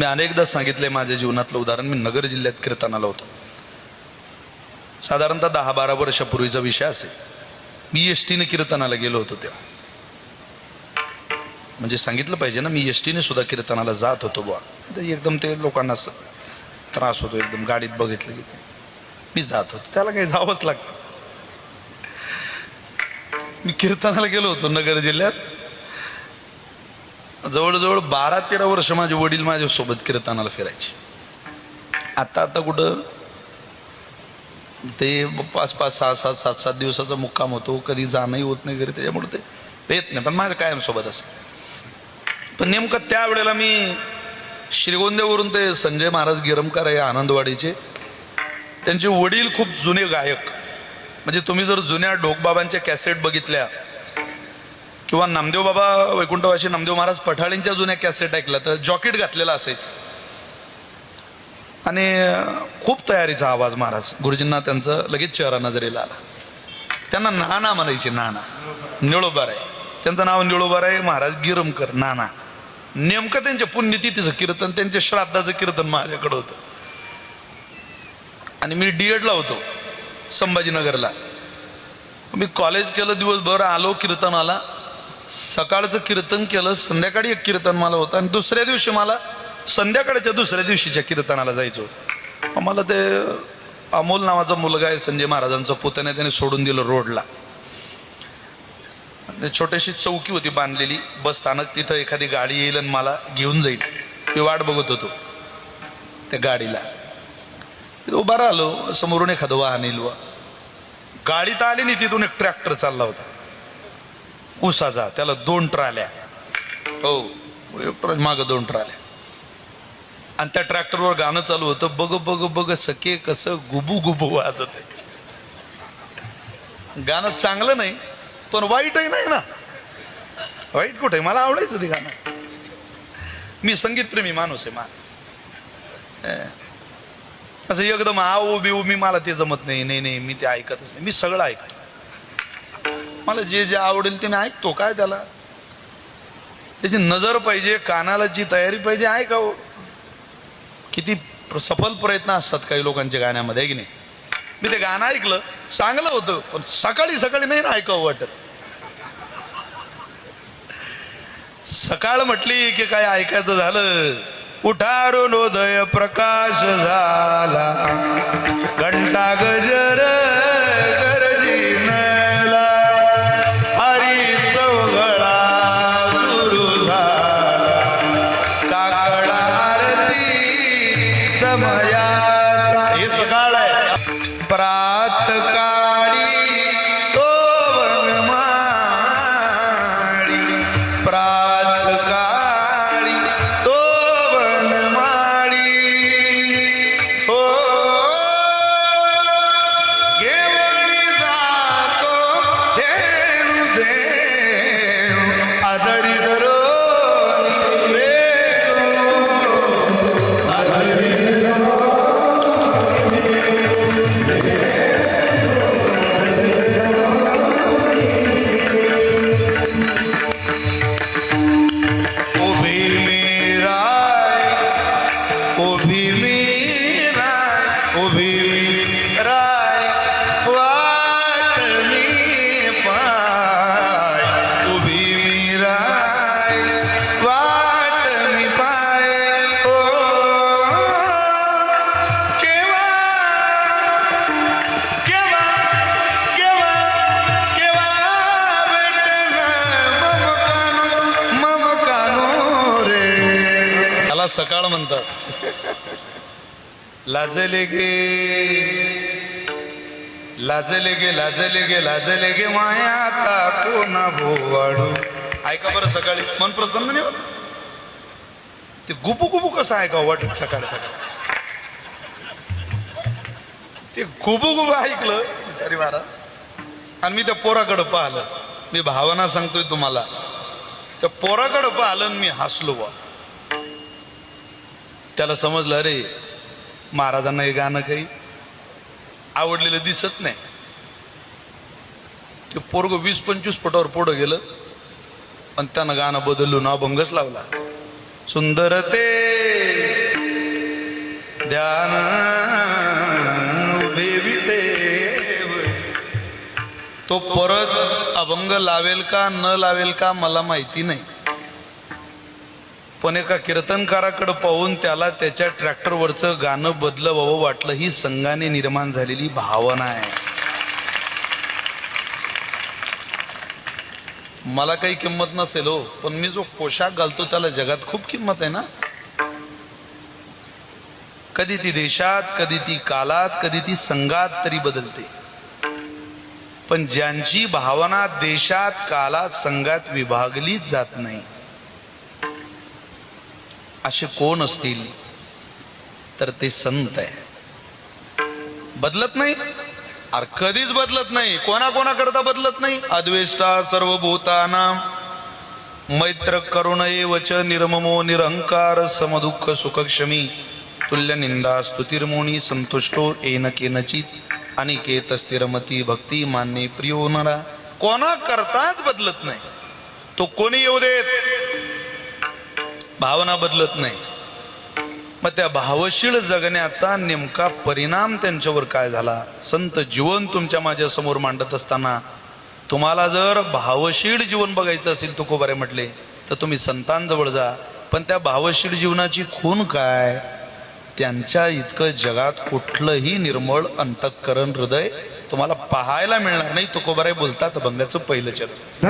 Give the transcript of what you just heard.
मी अनेकदा सांगितले माझ्या जीवनातलं उदाहरण. मी नगर जिल्ह्यात कीर्तनाला होतो. साधारणतः दहा बारा वर्षापूर्वीचा विषय असेल. मी एस टीने कीर्तनाला गेलो होतो तेव्हा. म्हणजे सांगितलं पाहिजे ना मी एस टीने सुद्धा कीर्तनाला जात होतो बुवा. ते एकदम ते लोकांना त्रास होतो एकदम गाडीत बघितलं की मी जात होतो. त्याला काही जावंच लागतं. मी कीर्तनाला गेलो होतो नगर जिल्ह्यात. जवळजवळ बारा तेरा वर्ष माझे वडील माझ्यासोबत कीर्तनाला फिरायचे. आता आता कुठं? ते पाच पाच सहा सात सात सात दिवसाचा मुक्काम होतो कधी जाणंही होत नाही घरी त्याच्यामुळे ते येत नाही पण माझ्या कायमसोबत असं. पण नेमकं त्यावेळेला मी श्रीगोंद्यावरून ते संजय महाराज गिरमकर आहे आनंदवाडीचे त्यांचे वडील खूप जुने गायक. म्हणजे तुम्ही जर जुन्या ढोकबाबांच्या कॅसेट बघितल्या किंवा नामदेव बाबा वैकुंठवाशी नामदेव महाराज पठाळींच्या जुन्या कॅसेट ऐकल्या तर जॉकेट घातलेला असायचं. आणि खूप तयारीचा आवाज महाराज. गुरुजींना त्यांचं लगेच चेहरा नजरेला आला. त्यांना नाना म्हणायचे नाना. निळोबार आहे त्यांचं नाव निळोबार आहे महाराज गिरमकर नाना. नेमकं त्यांच्या पुण्यतिथीचं कीर्तन त्यांच्या श्राद्धाचं कीर्तन माझ्याकडे होतं. आणि मी डीएडला होतो संभाजीनगरला. मी कॉलेज केलं दिवसभर आलो कीर्तनाला. सकाळचं कीर्तन केलं संध्याकाळी एक कीर्तन मला होतं आणि दुसऱ्या दिवशी मला संध्याकाळच्या दुसऱ्या दिवशीच्या कीर्तनाला जायचं मला ते अमोल नावाचा मुलगा आहे संजय महाराजांचा पुतण्या त्याने सोडून दिलं रोडला. आणि छोटीशी चौकी होती बांधलेली बस स्थानक तिथं एखादी गाडी येईल आणि मला घेऊन जाईल. मी वाट बघत होतो त्या गाडीला. तिथं उभा राहिलो समोरून एखादं वाहन येईल गाडी तर आली नाही तिथून एक ट्रॅक्टर चालला होता. उसाचा त्याला दोन ट्राल्या. हो एक मागं दोन ट्राल्या. आणि त्या ट्रॅक्टरवर गाणं चालू होतं बघ बघ बघ सके कसं गुबू गुबू वाजत आहे. गाणं चांगलं नाही पण वाईटही नाही ना. वाईट कुठे आहे? मला आवडायचं ते गाणं. मी संगीतप्रेमी माणूस आहे मा असं एकदम आऊ बिऊ मी मला ते जमत नाही नाही नाही मी ते ऐकतच नाही. मी सगळं ऐकतो. मला जे जे आवडेल ते मी ऐकतो. काय त्याला? त्याची नजर पाहिजे कानाला जी तयारी पाहिजे ऐका हो. किती सफल प्रयत्न असतात काही लोकांच्या गाण्यामध्ये की नाही? मी ते गाणं ऐकलं चांगलं होतं पण सकाळी सकाळी नाही ना ऐकावं वाटत. सकाळ म्हटली की काय ऐकायचं झालं? उठारून उदय प्रकाश झाला. घंटा गजर सकाळ म्हणतात. लाजले गे. लाजले गे लाजले गे लाजले गे माया आता कोणा भोवाडू ऐका बरं सकाळी. मन प्रसन्न नाही ते गुपू गुपू कसं ऐकावं वाटत सकाळ सकाळ? ते गुबू गुबू ऐकलं सरी महाराज. आणि मी त्या पोराकडं पाहिलं. मी भावना सांगतोय तुम्हाला. त्या पोराकडं पाहिलं मी हसलो बा त्याला समजलं अरे महाराजांना हे गाणं काही आवडलेलं दिसत नाही. ते पोरग वीस पंचवीस फुटावर पुढं गेलं पण त्यानं गाणं बदलून अभंगच लावला. सुंदर ते ध्यान तो परत अभंग लावेल का न लावेल का मला माहिती नाही. पण एका कीर्तनकाराकडे पाहून त्याला त्याच्या ट्रॅक्टरवरचं गाणं बदलवावं वाटलं. ही संघाने निर्माण झालेली भावना आहे. मला काही किंमत नसेल हो पण मी जो पोशाख घालतो त्याला जगात खूप किंमत आहे ना? कधी ती देशात कधी ती कालात कधी ती संघात तरी बदलते. पण ज्यांची भावना देशात कालात संघात विभागलीच जात नाही. असे कोण असतील? तर ते संत आहे. बदलत नाही? अरे कधीच बदलत नाही. कोणाकोणाकरता बदलत नाही? अद्वेष्टा सर्वभूताना. मैत्र करुण वच निर्ममो निरंकार समदुःख सुखक्षमी. तुल्य निंदा स्तुतिर्मोणी संतुष्टो एन केनचित. अनिकेत स्थिरमती भक्ती मान्य प्रियो नरा. कोणा करताच बदलत नाही. तो कोणी येऊ देत? भावना बदलत नाही. मग त्या भावशीळ जगण्याचा नेमका परिणाम त्यांच्यावर काय झाला? संत जीवन तुमच्या माझ्यासमोर मांडत असताना तुम्हाला जर भावशीळ जीवन बघायचं असेल तुकोबारे म्हटले तर तुम्ही संतांजवळ जा. पण त्या भावशीळ जीवनाची खून काय? त्यांच्या इतकं जगात कुठलंही निर्मळ अंतःकरण हृदय तुम्हाला पाहायला मिळणार नाही. तुकोबारे बोलतात भंगाचं पहिलं चरण